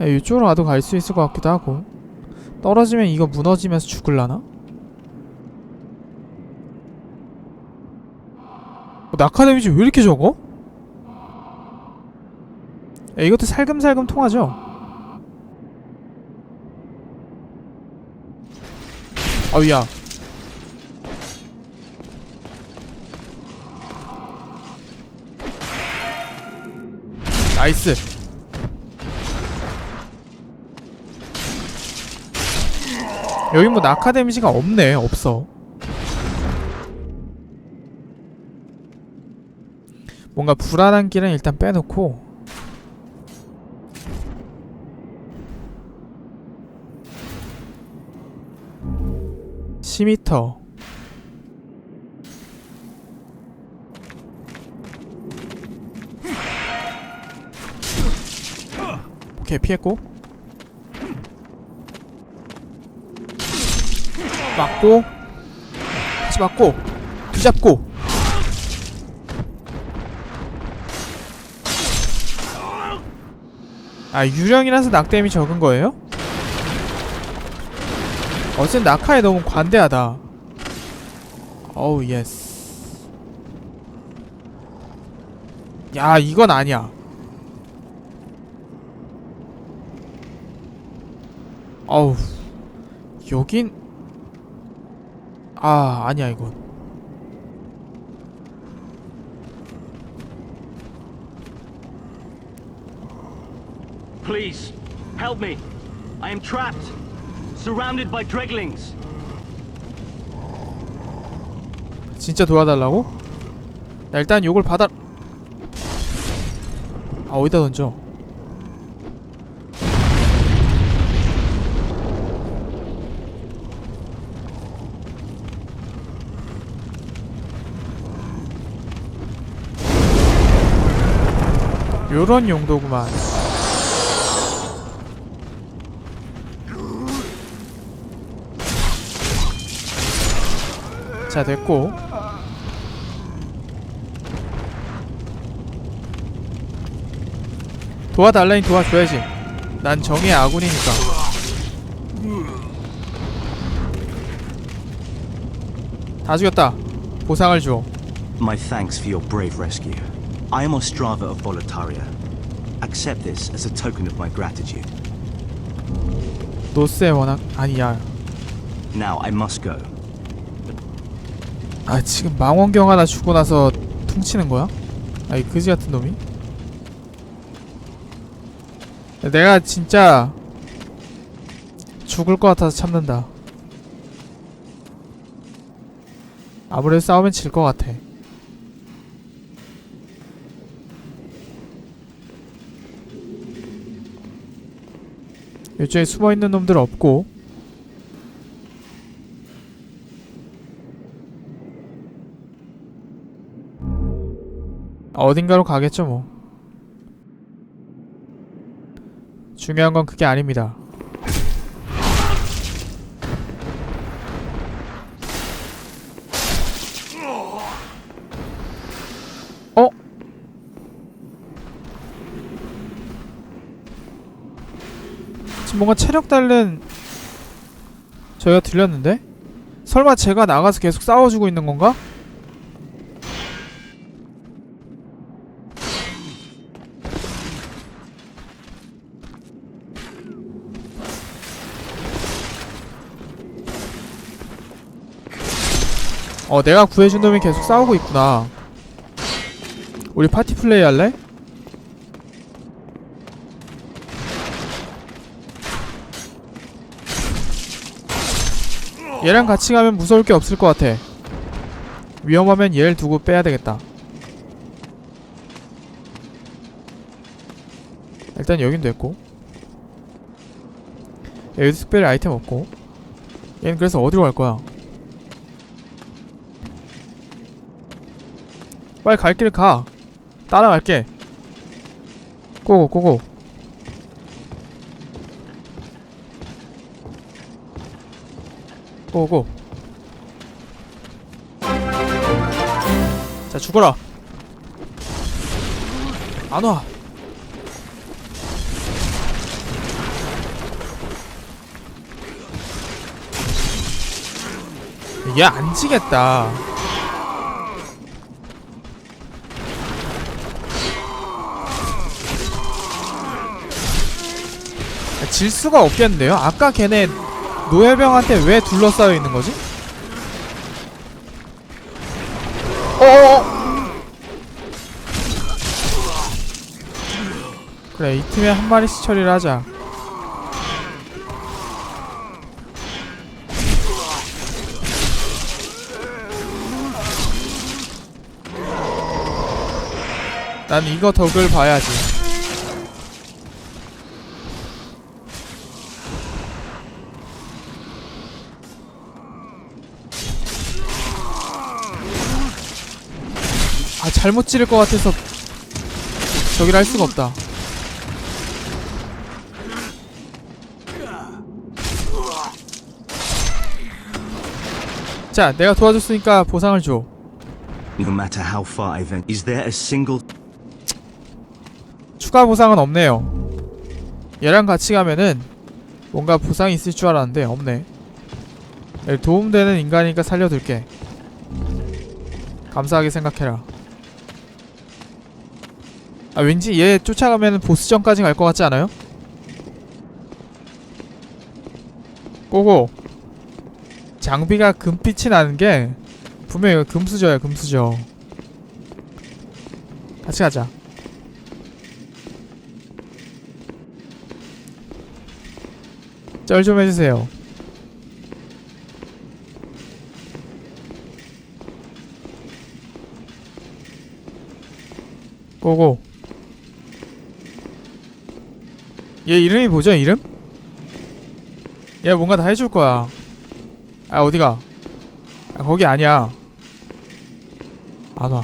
야, 이쪽으로 와도 갈 수 있을 것 같기도 하고 떨어지면 이거 무너지면서 죽을라나? 어, 낙하 데미지 왜 이렇게 적어? 야, 이것도 살금살금 통하죠? 아우야 나이스 여기 뭐 낙하 데미지가 없네 없어. 뭔가 불안한 길은 일단 빼놓고. 시미터. 오케이 피했고 맞고 다시 맞고 뒤잡고. 아 유령이라서 낙댐이 적은 거예요? 어쨌든 낙하에 너무 관대하다. 어우 예스. 야 이건 아니야. 어우. 여긴 아 아니야 이건 Please, help me. I am trapped, surrounded by dreglings. 진짜 도와달라고? 야 일단 요걸 받아 아 어디다 던져 요런 용도구만. 자 됐고. 도와달라니 도와줘야지. 난 정의의 아군이니까. 다 죽였다. 보상을 줘. My thanks for your brave rescue. I am Ostrava of Volataria. Accept this as a token of my gratitude. 노스의 워낙 아니야 Now I must go. 아 지금 망원경 하나 주고 나서 퉁치는 거야? 아이 그지 같은 놈이 내가 진짜 죽을 것 같아서 참는다 아무래도 싸우면 질 것 같아 이쪽에 숨어있는 놈들 없고. 아, 어딘가로 가겠죠 뭐. 중요한 건 그게 아닙니다 뭔가 체력 달는 저희가 들렸는데? 설마 제가 나가서 계속 싸워주고 있는 건가? 어 내가 구해준 놈이 계속 싸우고 있구나 우리 파티 플레이 할래? 얘랑 같이 가면 무서울 게 없을 것 같아 위험하면 얘를 두고 빼야 되겠다 일단 여긴 됐고 여기도 특별히 아이템 없고 얘는 그래서 어디로 갈 거야 빨리 갈 길 가. 따라갈게. 고고 고고. 고고. 자 죽어라. 안와. 얘 안지겠다. 아, 질 수가 없겠네요? 아까 걔네 노예병한테 왜 둘러싸여 있는 거지? 어어어! 그래 이 팀에 한 마리씩 처리를 하자. 난 이거 덕을 봐야지. 잘못 찌를 것 같아서 저기를 할 수가 없다. 자, 내가 도와줬으니까 보상을 줘. No matter how far I've en- is there a single 추가 보상은 없네요. 얘랑 같이 가면은 뭔가 보상이 있을 줄 알았는데 없네. 얘 도움되는 인간이니까 살려둘게. 감사하게 생각해라. 아 왠지 얘 쫓아가면 보스전까지 갈 것 같지 않아요? 꼬고 장비가 금빛이 나는 게 분명히 금수저야 금수저 같이 가자 쩔 좀 해주세요. 고고. 얘 이름이 뭐죠? 이름? 얘 뭔가 다 해줄 거야. 아 어디가? 아, 거기 아니야. 안 와.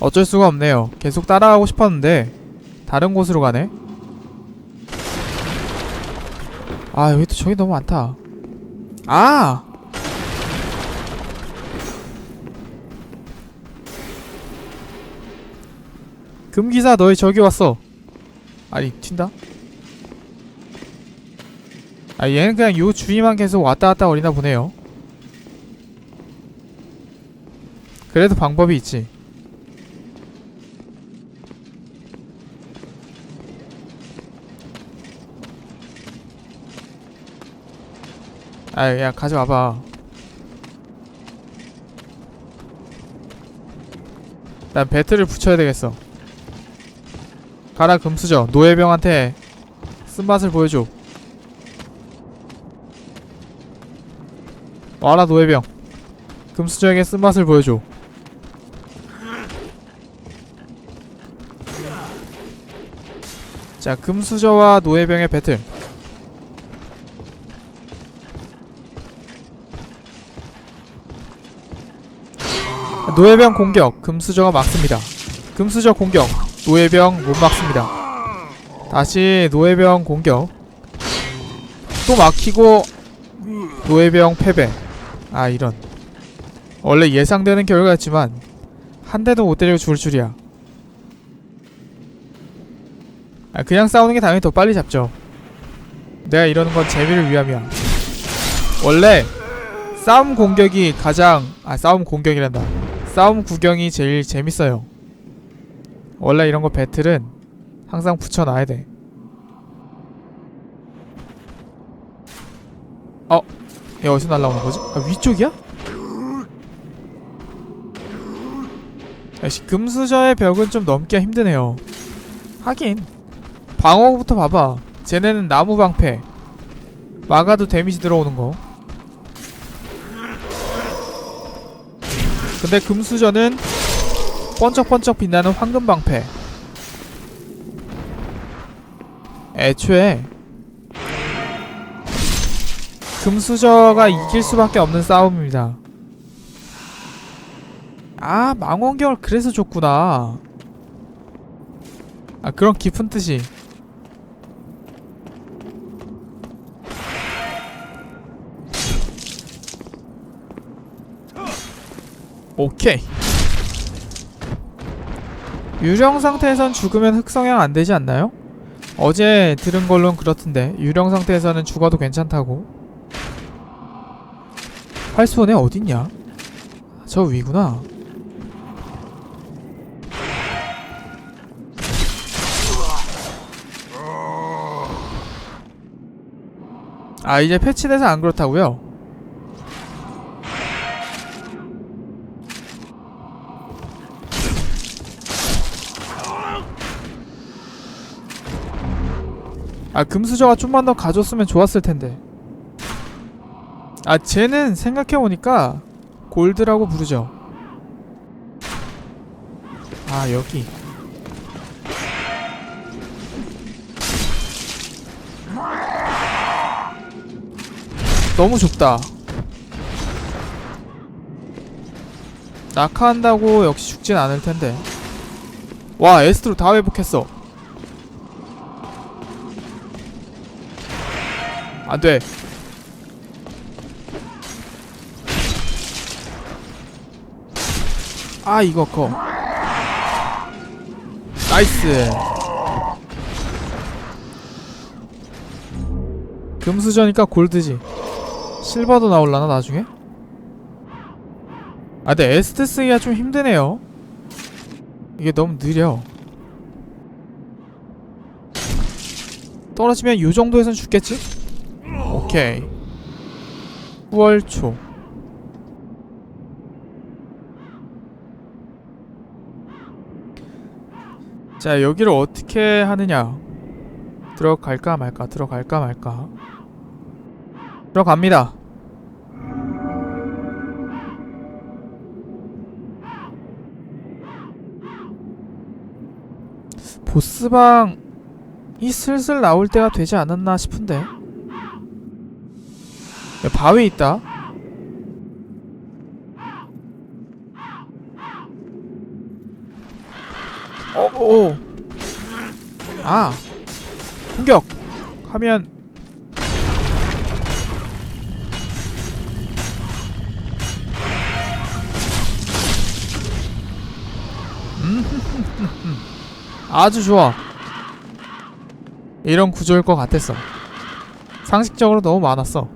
어쩔 수가 없네요. 계속 따라가고 싶었는데 다른 곳으로 가네. 아 여기 또 저기 너무 많다 아 금기사 너희 저기 왔어 아니 튄다 아 얘는 그냥 요 주위만 계속 왔다 갔다 거리나 보네요 그래도 방법이 있지 아, 야, 가져와봐. 난 배틀을 붙여야 되겠어. 가라, 금수저. 노예병한테 쓴맛을 보여줘. 와라, 노예병. 금수저에게 쓴맛을 보여줘. 자, 금수저와 노예병의 배틀. 노예병 공격 금수저가 막습니다 금수저 공격 노예병 못 막습니다 다시 노예병 공격 또 막히고 노예병 패배 아 이런 원래 예상되는 결과였지만 한 대도 못 때리고 죽을 줄이야 아 그냥 싸우는 게 당연히 더 빨리 잡죠 내가 이러는 건 재미를 위함이야 원래 싸움 공격이 가장 아 싸움 공격이란다 싸움 구경이 제일 재밌어요. 원래 이런 거 배틀은 항상 붙여놔야 돼. 어? 얘 어디서 날라오는 거지? 아, 위쪽이야? 역시 금수저의 벽은 좀 넘기가 힘드네요. 하긴 방어부터 봐봐. 쟤네는 나무 방패. 막아도 데미지 들어오는 거. 근데 금수저는 번쩍번쩍 빛나는 황금 방패. 애초에 금수저가 이길 수밖에 없는 싸움입니다. 아 망원경을 그래서 줬구나. 아 그런 깊은 뜻이. 오케이. 유령 상태에선 죽으면 흑성향 안 되지 않나요? 어제 들은 걸로는 그렇던데 유령 상태에서는 죽어도 괜찮다고. 활수원에 어딨냐? 저 위구나. 아 이제 패치돼서 안 그렇다고요? 아 금수저가 좀만 더 가줬으면 좋았을 텐데. 아 쟤는 생각해보니까 골드라고 부르죠. 아 여기. 너무 좁다. 낙하한다고 역시 죽진 않을 텐데. 와 에스트로 다 회복했어. 안 돼. 아 이거 커. 나이스. 금수저니까 골드지. 실버도 나올라나 나중에? 아 근데 에스트 쓰기가 좀 힘드네요. 이게 너무 느려. 떨어지면 요 정도에선 죽겠지? 오케이. 9월 초. 자, 여기를 어떻게 하느냐? 들어갈까 말까? 들어갈까 말까? 들어갑니다. 보스방이 슬슬 나올 때가 되지 않았나 싶은데. 야, 바위 있다. 어, 오. 아. 공격. 하면 음. 아주 좋아. 이런 구조일 것 같았어. 상식적으로 너무 많았어.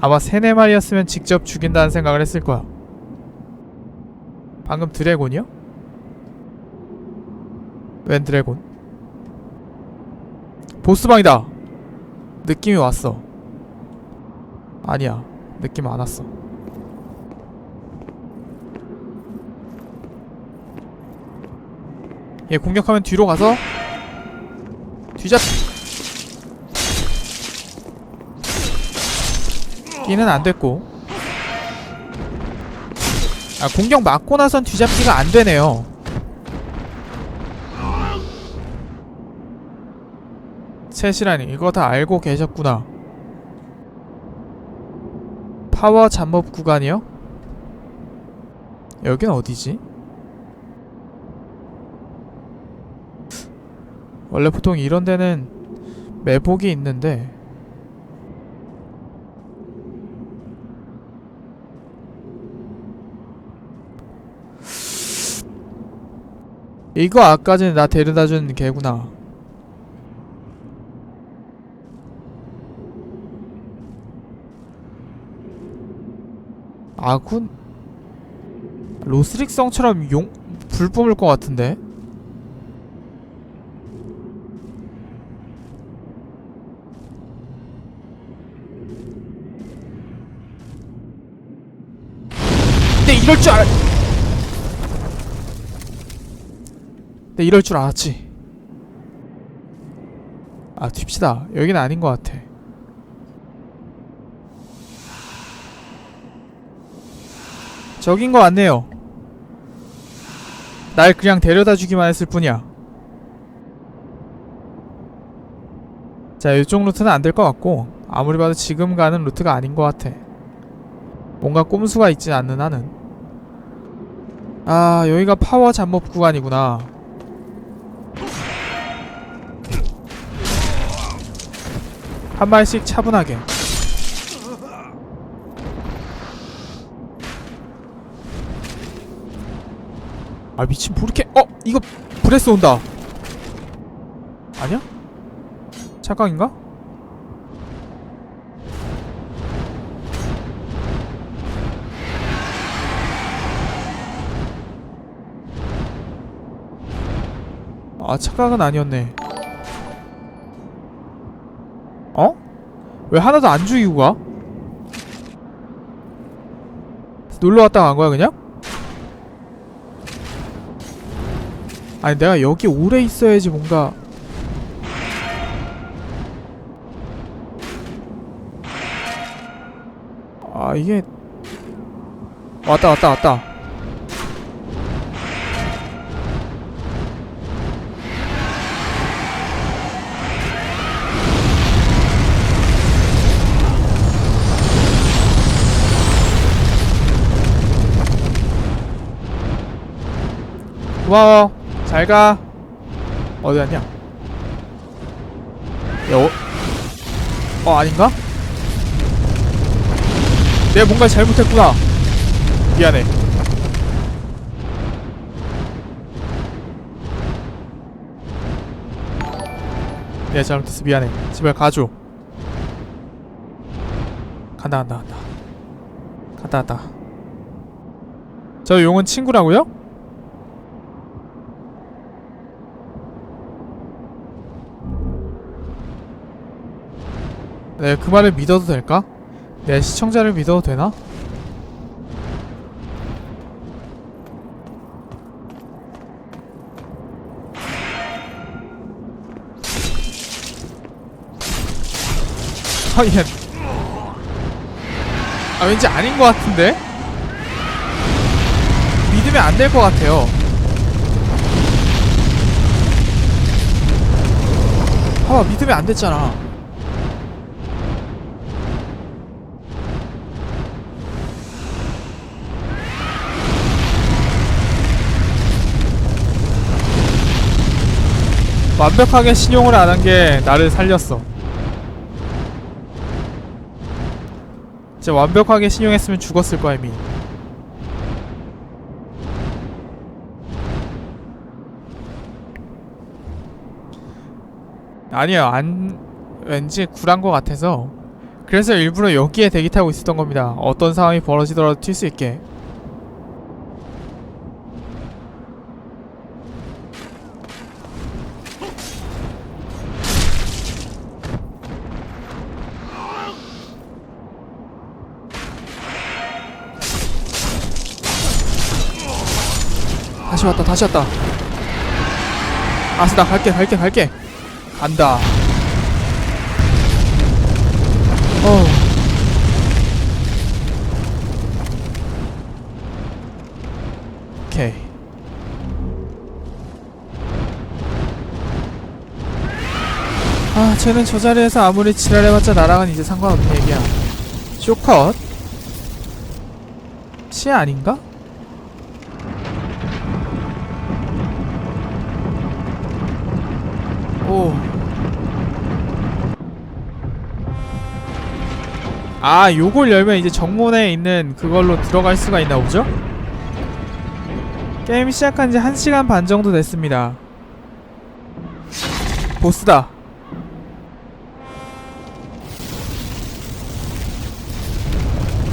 아마 세네 마리였으면 직접 죽인다는 생각을 했을 거야. 방금 드래곤이요? 웬 드래곤? 보스방이다! 느낌이 왔어. 아니야. 느낌 안 왔어. 얘 공격하면 뒤로 가서 뒤잡 기는 안 됐고 아 공격 맞고 나선 뒤잡기가 안 되네요 채시라니 이거 다 알고 계셨구나 파워 잠업 구간이요? 여긴 어디지? 원래 보통 이런 데는 매복이 있는데 이거 아까 전에 나 데려다 준 개구나 아군 로스릭성처럼 용 불 뿜을 것 같은데 근데 이럴 줄 알. 근데 이럴 줄 알았지. 아 튑시다. 여기는 아닌 것 같아. 저긴 거 같네요. 날 그냥 데려다 주기만 했을 뿐이야. 자, 이쪽 루트는 안 될 것 같고 아무리 봐도 지금 가는 루트가 아닌 것 같아. 뭔가 꼼수가 있진 않는 한은 아 여기가 파워 잠복 구간이구나 한 발씩 차분하게 아 미친 부르케 어 이거 브레스 온다 아니야? 착각인가? 아 착각은 아니었네 어? 왜 하나도 안 죽이고 가? 놀러왔다 간 거야 그냥? 아니 내가 여기 오래 있어야지 뭔가. 아 이게. 왔다 왔다 왔다. 고마워 잘가. 어디 갔냐? 야, 어, 어 아닌가? 내가 뭔가 잘못했구나. 미안해. 내가 잘못했어. 미안해. 집에 가줘. 간다 간다 간다. 갔다 갔다. 저 용은 친구라고요? 네, 그 말을 믿어도 될까? 내 시청자를 믿어도 되나? 아, 얘. 아, 왠지 아닌 것 같은데? 믿으면 안 될 것 같아요. 봐봐, 믿으면 안 됐잖아. 완벽하게 신용을 안 한 게 나를 살렸어. 진짜 완벽하게 신용했으면 죽었을 거야 이미. 아니요, 안 왠지 굴한 것 같아서 그래서 일부러 여기에 대기 타고 있었던 겁니다. 어떤 상황이 벌어지더라도 튈 수 있게. 다시 왔다 다시 왔다. 나 갈게 갈게 갈게. 간다. 어 오케이. 아 쟤는 저 자리에서 아무리 지랄해봤자 나랑은 이제 상관없는 얘기야. 쇼컷? 시 아닌가? 오. 아, 요걸 열면 이제 정문에 있는 그걸로 들어갈 수가 있나 보죠? 게임 시작한 지 1시간 반 정도 됐습니다. 보스다.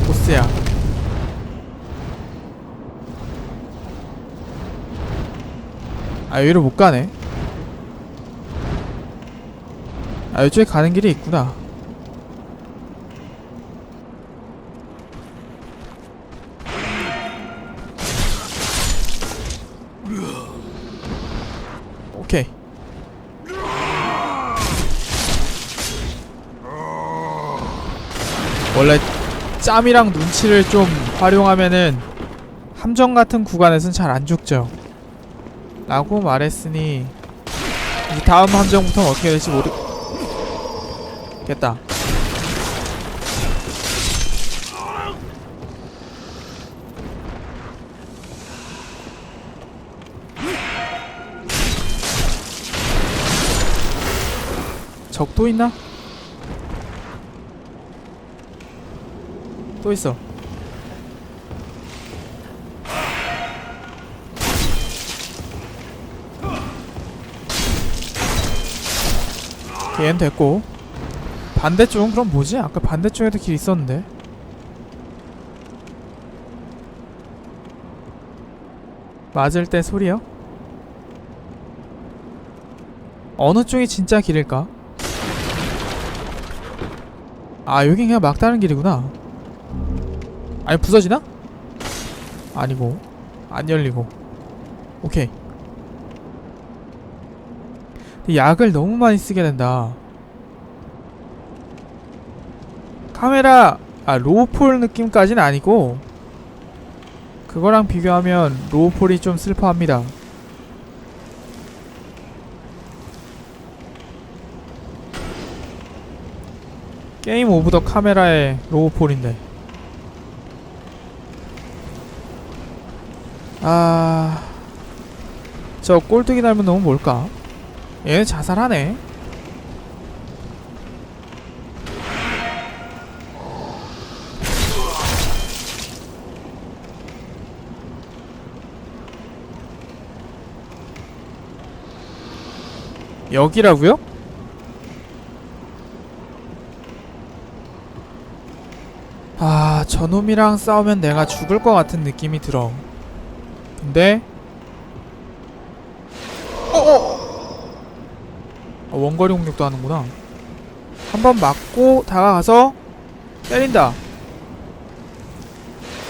보스야. 아, 여기로 못 가네. 아 이쪽에 가는 길이 있구나 오케이 원래 짬이랑 눈치를 좀 활용하면은 함정 같은 구간에선 잘 안 죽죠 라고 말했으니 이 다음 함정부터는 어떻게 될지 모르 겠다. 적또 있나? 또 있어. 걔는 됐고 반대쪽은 그럼 뭐지? 아까 반대쪽에도 길 있었는데 맞을 때 소리요? 어느 쪽이 진짜 길일까? 아 여긴 그냥 막다른 길이구나 아니 부서지나? 아니고. 안 열리고. 오케이. 약을 너무 많이 쓰게 된다. 카메라 아 로우폴 느낌까지는 아니고 그거랑 비교하면 로우폴이 좀 슬퍼합니다. 게임 오브 더 카메라의 로우폴인데 아... 저 꼴뚜기 닮은 놈은 뭘까? 얘는 자살하네 여기라고요? 아, 저놈이랑 싸우면 내가 죽을 것 같은 느낌이 들어. 근데 어어 아, 원거리 공격도 하는구나. 한 번 맞고 다가가서 때린다.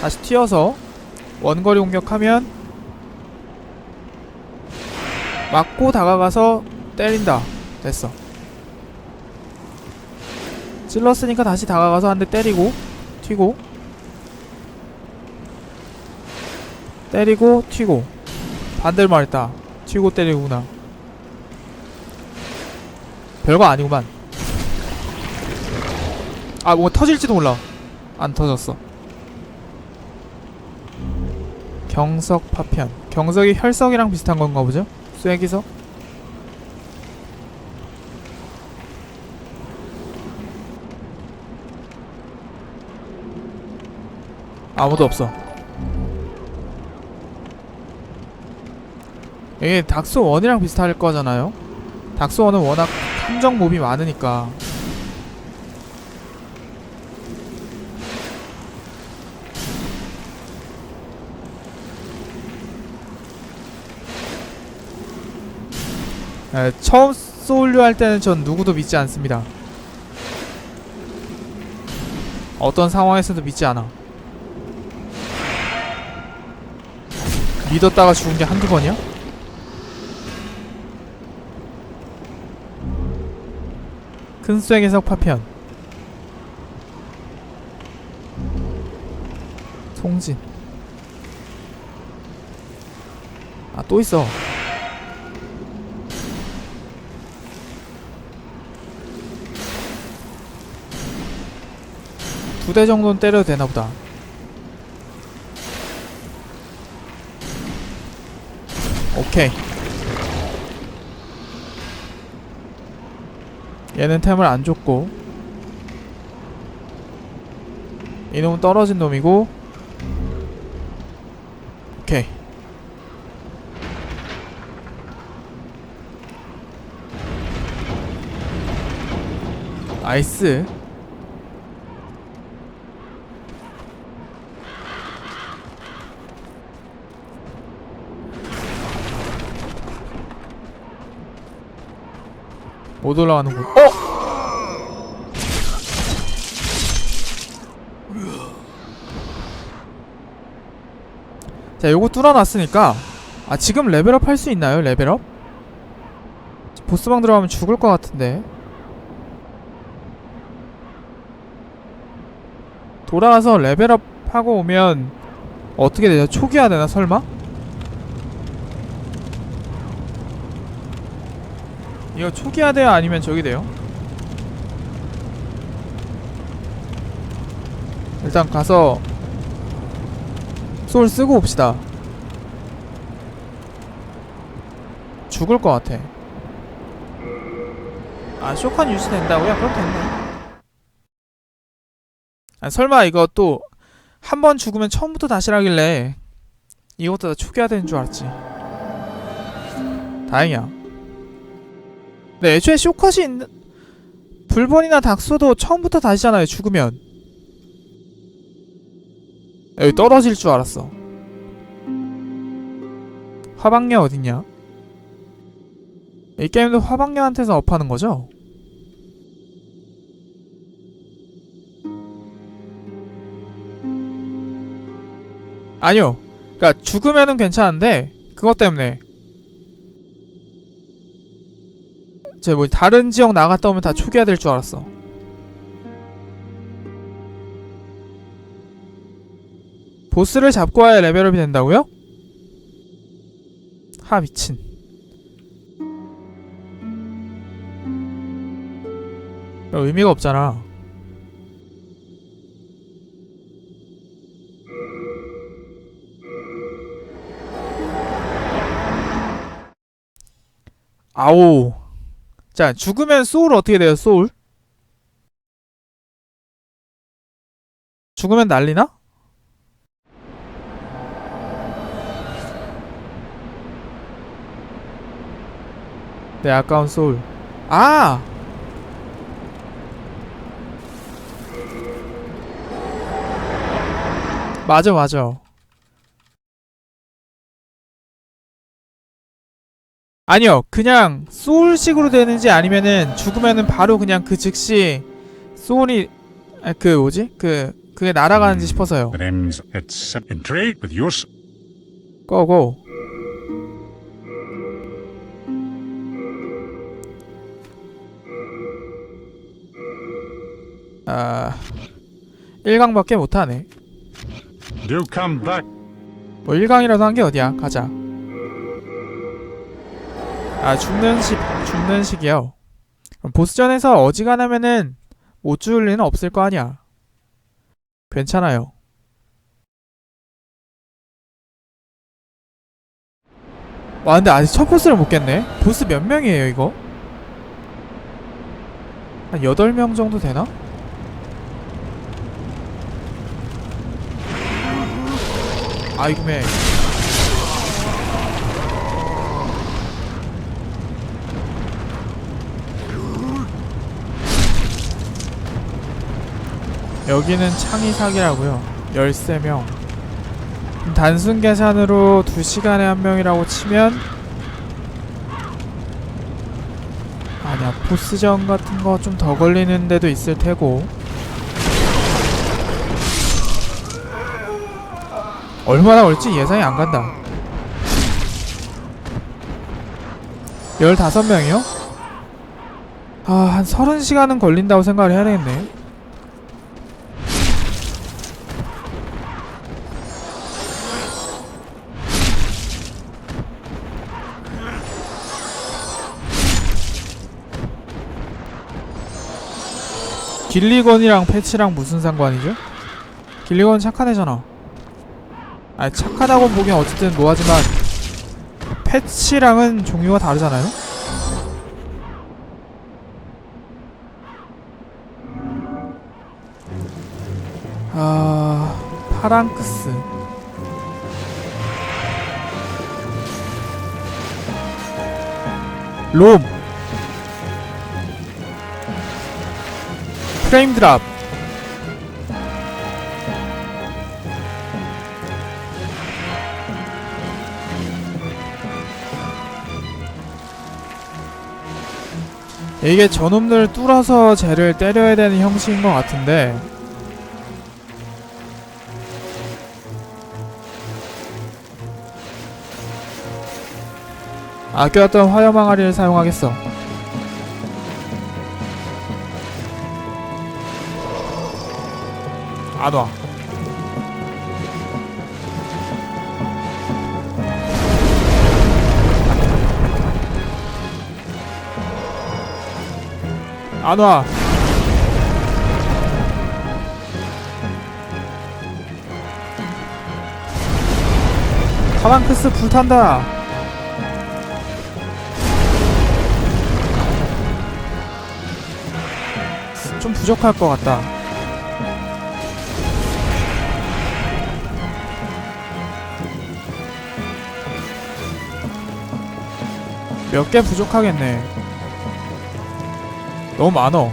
다시 튀어서 원거리 공격하면 맞고 다가가서 때린다. 됐어. 찔렀으니까 다시 다가가서 한 대 때리고 튀고 때리고 튀고. 반대로 말했다. 튀고 때리구나. 별거 아니구만. 아뭐 터질지도 몰라. 안 터졌어. 경석 파편. 경석이 혈석이랑 비슷한 건가 보죠? 쐐기석? 아무도 없어. 이게 닥스 1이랑 비슷할 거잖아요. 닥스 1은 워낙 함정 몹이 많으니까. 에, 처음 소울류 할 때는 전 누구도 믿지 않습니다. 어떤 상황에서도 믿지 않아. 믿었다가 죽은 게 한두 번이야? 큰 쐐기석 파편. 송진. 아 또 있어. 두 대 정도는 때려도 되나 보다. 오케이 얘는 템을 안 줬고 이놈은 떨어진 놈이고 오케이. 나이스 못 올라가는군. 어? 자, 요거 뚫어놨으니까 아 지금 레벨업 할 수 있나요? 레벨업? 보스방 들어가면 죽을 것 같은데 돌아와서 레벨업 하고 오면 어떻게 되죠? 초기화 되나 설마? 이거 초기화 돼요? 아니면 저기 돼요? 일단 가서 소울 쓰고 옵시다 죽을 것 같아 아 쇼컨 유지 된다고요? 그럼 됐네 아 설마 이거 또 한 번 죽으면 처음부터 다시라길래 이것도 다 초기화 되는 줄 알았지 다행이야 네, 애초에 쇼컷이 있는 불본이나 닥소도 처음부터 다시잖아요. 죽으면 여기 떨어질 줄 알았어. 화방녀 어딨냐? 이 게임도 화방녀한테서 업하는 거죠? 아니요. 그러니까 죽으면은 괜찮은데 그것 때문에 제뭐 다른 지역 나갔다 오면 다 초기화 될 줄 알았어. 보스를 잡고 와야 레벨업이 된다고요? 하 미친. 야, 의미가 없잖아. 아오. 자, 죽으면 소울 어떻게 돼요, 소울? 죽으면 난리나? 내 아까운 소울. 아! 맞아, 맞아. 아니요, 그냥 소울식으로 되는지 아니면은 죽으면은 바로 그냥 그 즉시 소울이 아, 그 뭐지? 그 그게 날아가는지 싶어서요. With yours. 고고. 아, 1강밖에 못하네. 뭐 1강이라도 한 게 어디야? 가자. 아, 죽는 식, 죽는 식이요. 보스전에서 어지간하면은 못 죽을 리는 없을 거 아니야. 괜찮아요. 와, 근데 아직 첫 보스를 못 깼네? 보스 몇 명이에요, 이거? 한 8명 정도 되나? 아이고, 매. 여기는 창의사기라고요. 13명. 단순 계산으로 2시간에 한 명이라고 치면 아니야 보스전 같은 거 좀 더 걸리는 데도 있을 테고 얼마나 걸릴지 예상이 안 간다 15명이요? 아, 한 30시간은 걸린다고 생각을 해야 되겠네. 길리건이랑 패치랑 무슨 상관이죠? 길리건 착한 애잖아. 아니 착하다고 보기엔 어쨌든 뭐하지만 패치랑은 종류가 다르잖아요? 아... 파랑크스 롬 프레임 드랍. 이게 저놈들 뚫어서 쟤를 때려야 되는 형식인 것 같은데. 아껴왔던 화염 항아리를 사용하겠어 안 와 안와 파랑크스 불탄다. 좀 부족할 것 같다 몇 개 부족하겠네. 너무 많어